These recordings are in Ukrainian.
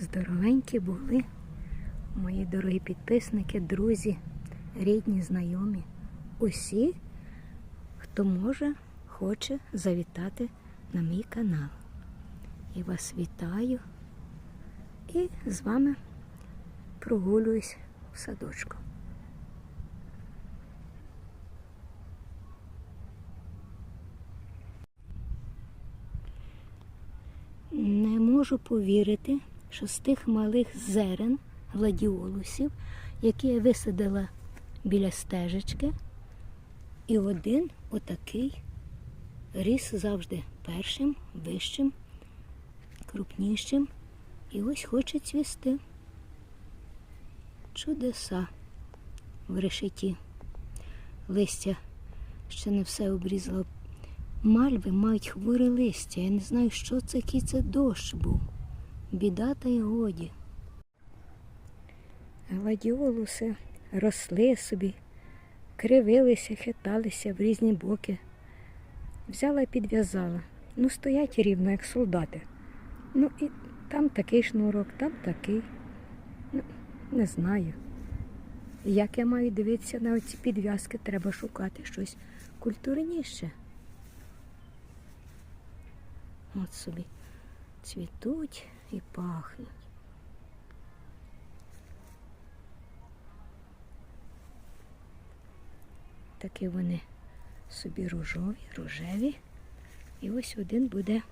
здоровенькі були, мої дорогі підписники, друзі, рідні, знайомі. Усі, хто може, хоче завітати на мій канал. І вас вітаю і з вами прогулююсь в садочку. Не можу повірити, що з тих малих зерен гладіолусів, які я висадила біля стежечки, і один отакий ріс завжди першим, вищим, крупнішим. І ось хоче цвісти. Чудеса в решеті. Листя ще не все обрізала. Мальви мають хворе листя. Я не знаю, що це який дощ був. Біда та й годі. Гладіолуси росли собі, кривилися, хиталися в різні боки. Взяла і підв'язала. Ну, стоять рівно, як солдати. Ну і там такий шнурок, там такий. Ну, не знаю. Як я маю дивитися на ці підв'язки, треба шукати щось культурніше. От собі цвітуть і пахнуть. Такі вони собі рожові, рожеві. І ось один буде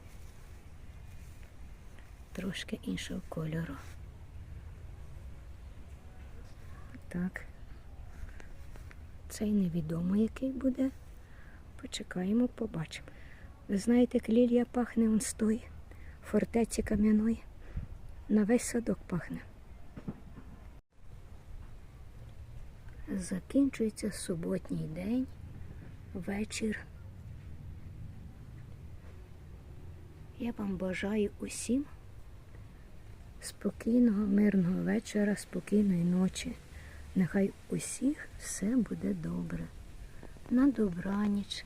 трошки іншого кольору. Так. Цей невідомо який буде. Почекаємо, побачимо. Ви знаєте, як лілія пахне он той фортеці кам'яної. На весь садок пахне. Закінчується суботній день, вечір. Я вам бажаю усім спокійного, мирного вечора, спокійної ночі. Нехай усіх все буде добре. На добраніч.